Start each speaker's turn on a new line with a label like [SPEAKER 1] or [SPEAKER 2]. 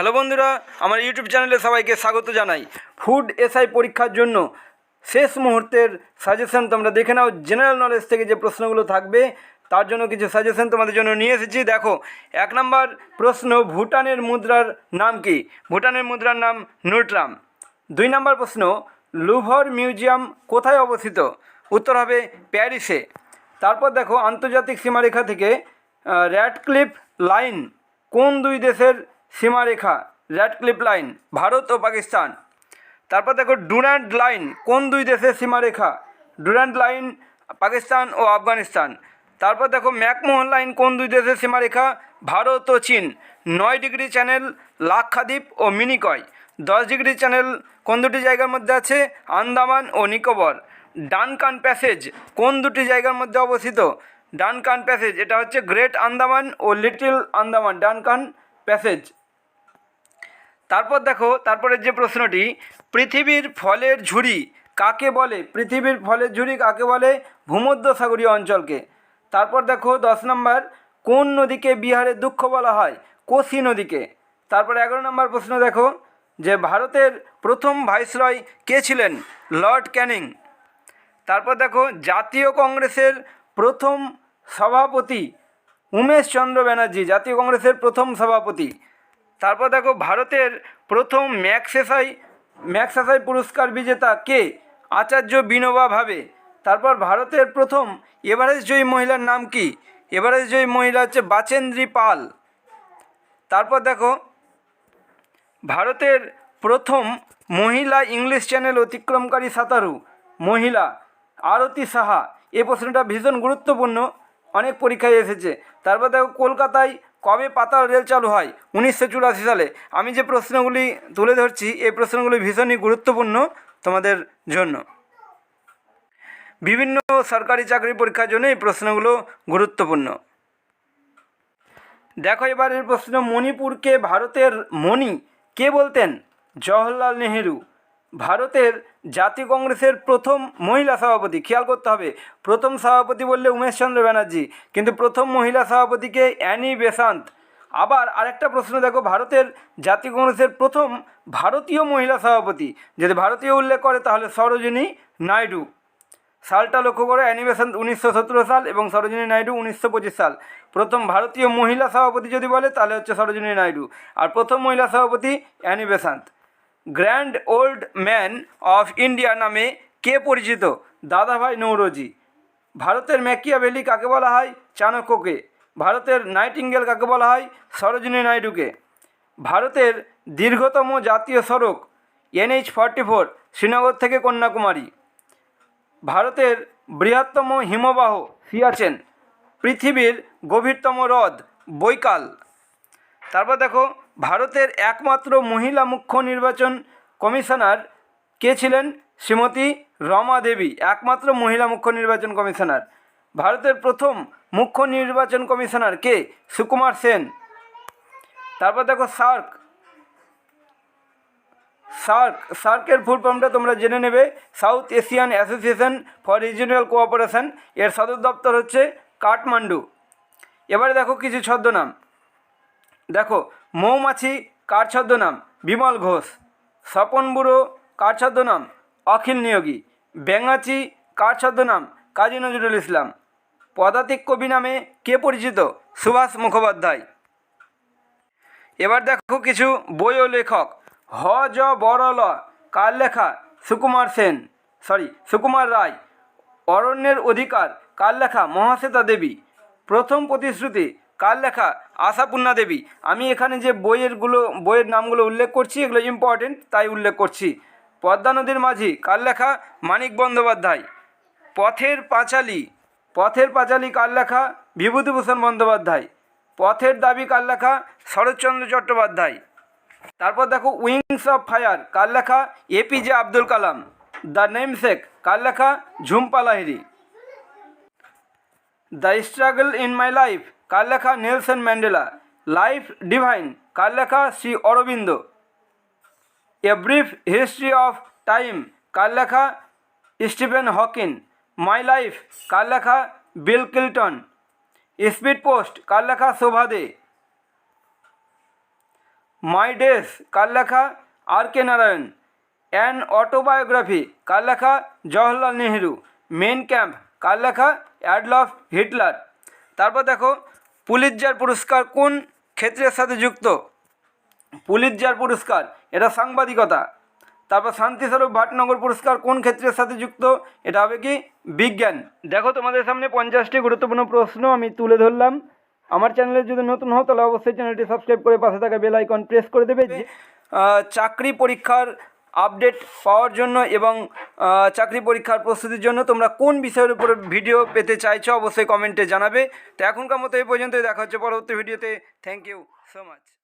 [SPEAKER 1] Hello বন্ধুরা, আমার YouTube চ্যানেলে সবাইকে স্বাগত জানাই। ফুড এসআই পরীক্ষার জন্য শেষ মুহূর্তের সাজেশন তোমরা দেখে নাও। জেনারেল নলেজ থেকে যে প্রশ্নগুলো থাকবে, তার জন্য কিছু সাজেশন তোমাদের জন্য নিয়ে এসেছি। দেখো, এক নম্বর প্রশ্ন, ভুটানের মুদ্রার নাম কি? ভুটানের মুদ্রার নাম নুট্রাম দুই নম্বর প্রশ্ন, লুভর মিউজিয়াম কোথায় অবস্থিত? উত্তর হবে প্যারিসে। তারপর দেখো, আন্তর্জাতিক সীমারেখা থেকে র্যাডক্লিফ লাইন কোন দুই দেশের সীমারেখা র্যাডক্লিফ লাইন ভারত ও পাকিস্তান। তারপর দেখো ডুরান্ড লাইন কোন দুই দেশের সীমারেখা? ডুরান্ড লাইন পাকিস্তান ও আফগানিস্তান। তারপর দেখো, ম্যাকমোহন লাইন কোন দুই দেশের সীমারেখা? ভারত ও চীন। নয় ডিগ্রি চ্যানেল, লাক্ষাদ্বীপ ও মিনিকয়। দশ ডিগ্রি চ্যানেল, কোন দুটি জায়গার মধ্যে আছে? আন্দামান ও নিকোবর। ডানকান প্যাসেজ, কোন দুটি জায়গার মধ্যে অবস্থিত? ডানকান প্যাসেজ, এটা হচ্ছে গ্রেট আন্দামান ও লিটল আন্দামান ডানকান প্যাসেজ। তারপর দেখো, তারপরের যে প্রশ্নটি, পৃথিবীর ফলের ঝুড়ি কাকে বলে? পৃথিবীর ফলের ঝুড়ি কাকে বলে? ভূমধ্যসাগরীয় অঞ্চলকে। তারপর দেখো, দশ নম্বর, কোন নদীকে বিহারের দুঃখ বলা হয়? কোসি নদীকে। তারপর এগারো নম্বর প্রশ্ন দেখো, যে ভারতের প্রথম ভাইসরয় কে ছিলেন? Lord Canning. তারপর দেখো, জাতীয় কংগ্রেসের প্রথম সভাপতি উমেশ চন্দ্র ব্যানার্জি, জাতীয় কংগ্রেসের প্রথম সভাপতি। তারপর দেখো ভারতের প্রথম ম্যাক্সেসাই ম্যাক্সেসাই পুরস্কার বিজেতা কে? আচার্য বিনোবা ভাবে। তারপর ভারতের প্রথম এভারেস্ট জয়ী মহিলার নাম কি? এভারেস্ট জয়ী মহিলা হচ্ছে বাচেন্দ্রী পাল। তারপর দেখো, ভারতের প্রথম মহিলা ইংলিশ চ্যানেল অতিক্রমকারী সাঁতারু, মহিলা আরতি সাহা। এই প্রশ্নটা ভীষণ গুরুত্বপূর্ণ, অনেক পরীক্ষায় এসেছে। তারপর দেখো, কলকাতায় কবে পাতাল রেল চালু হয়? উনিশশো চুরাশি সালে। আমি যে প্রশ্নগুলি তুলে ধরছি এই প্রশ্নগুলি ভীষণই গুরুত্বপূর্ণ তোমাদের জন্য। বিভিন্ন সরকারি চাকরি পরীক্ষার জন্য এই প্রশ্নগুলো গুরুত্বপূর্ণ। দেখো, এবারের প্রশ্ন, মণিপুরকে ভারতের মণি কে বলতেন? জওহরলাল নেহেরু। ভারতের জাতীয় কংগ্রেসের প্রথম মহিলা সভাপতি। খেয়াল করতে হবে, প্রথম সভাপতি বললে উমেশচন্দ্র ব্যানার্জি, কিন্তু প্রথম মহিলা সভাপতিকে অ্যানি বেসান্ত। আবার আরেকটা প্রশ্ন, দেখো, ভারতের জাতীয় কংগ্রেসের প্রথম ভারতীয় মহিলা সভাপতি, যদি ভারতীয় উল্লেখ করে, তাহলে সরোজিনী নাইডু। সালটা লক্ষ্য করে অ্যানিমেশন উনিশশো সতেরো সাল এবং সরোজিনী নাইডু উনিশশো পঁচিশ সাল। প্রথম ভারতীয় মহিলা সভাপতি যদি বলে, তাহলে হচ্ছে সরোজিনী নাইডু। আর প্রথম মহিলা সভাপতি Annie Besant. Grand old man of India নামে কে পরিচিত? দাদাভাই নৌরজি। ভারতের ম্যাকিয়াভেলি কাকে বলা হয়? চাণক্যকে। ভারতের নাইটিঙ্গেল কাকে বলা হয়? সরোজিনী নাইডুকে। ভারতের দীর্ঘতম জাতীয় সড়ক, এনএইচ ফর্টি ফোর, শ্রীনগর থেকে কন্যাকুমারী। ভারতের বৃহত্তম হিমবাহ সিয়াচেন, পৃথিবীর গভীরতম হ্রদ বৈকাল। তারপর দেখো ভারতের একমাত্র মহিলা মুখ্য নির্বাচন কমিশনার কে ছিলেন? শ্রীমতী রমা দেবী, একমাত্র মহিলা মুখ্য নির্বাচন কমিশনার। ভারতের প্রথম মুখ্য নির্বাচন কমিশনার কে? সুকুমার সেন। তারপর দেখো সার্ক। সার্ক, সার্কের ফুল ফর্মটা তোমরা জেনে নেবে। South Asian Association for Regional Cooperation, এর সদর দপ্তর হচ্ছে কাঠমান্ডু। এবারে দেখো কিছু ছদ্মনাম। দেখো মৌমাছি কার ছদ্মনাম বিমল ঘোষ। স্বপন বুড়ো কার ছদ্মনাম অখিল নিয়োগী। ব্যাঙাচি কার ছদ্মনাম কাজী নজরুল ইসলাম। পদাতিক কবি নামে কে পরিচিত? সুভাষ মুখোপাধ্যায়। এবার দেখো কিছু বই ও লেখক। হ, জ বড় ল, কার লেখা? সুকুমার সেন। সরি সুকুমার রায়। অরণ্যের অধিকার, কার লেখা? মহাশ্বেতা দেবী। প্রথম প্রতিশ্রুতি কার লেখা? আশাপূর্ণা দেবী। আমি এখানে যে বইয়েরগুলো, বইয়ের নামগুলো উল্লেখ করছি, এগুলো ইম্পর্টেন্ট তাই উল্লেখ করছি। পদ্মা নদীর মাঝি, কার লেখা? মানিক বন্দ্যোপাধ্যায়। পথের পাঁচালী। পথের পাঁচালী কার লেখা? বিভূতিভূষণ বন্দ্যোপাধ্যায়। পথের দাবি কার লেখা? শরৎচন্দ্র চট্টোপাধ্যায়। তারপর দেখো, উইংস অফ ফায়ার, কার লেখা? APJ Abdul Kalam. The namesake, কার লেখা? Jhumpa Lahiri the struggle in my life কার লেখা নেলসন ম্যান্ডেলা, লাইফ ডিভাইন কার লেখা Shri Aurobindo. A brief history of time কার লেখা স্টিফেন হকিন, মাই লাইফ কার লেখা বিল কিল্টন। স্পিড পোস্ট কার লেখা Shobha De my days কার লেখা R K Narayan. An autobiography কার লেখা জওহরলাল নেহেরু। মেন ক্যাম্প কার লেখা অ্যাডলফ হিটলার। তারপর দেখো পুলিৎজার পুরস্কার কোন ক্ষেত্রের সাথে যুক্ত? পুলিৎজার পুরস্কার, এটা সাংবাদিকতা। তারপর শান্তিস্বরূপ ভাটনগর পুরস্কার কোন ক্ষেত্রের সাথে যুক্ত? এটা হবে কি? বিজ্ঞান। দেখো, তোমাদের সামনে পঞ্চাশটি গুরুত্বপূর্ণ প্রশ্ন আমি তুলে ধরলাম। আমার চ্যানেলে যদি নতুন হও, তাহলে অবশ্যই চ্যানেলটি সাবস্ক্রাইব করে পাশে থাকা বেল আইকন প্রেস করে দেবে। চাকরি পরীক্ষার আপডেট পাওয়ার জন্য এবং চাকরি পরীক্ষার প্রস্তুতির জন্য তোমরা কোন বিষয়ের উপর ভিডিও পেতে চাইছো অবশ্যই কমেন্টে জানাবে। তো এখনকার মতো এই পর্যন্তই। দেখা হচ্ছে পরবর্তী ভিডিওতে। Thank you so much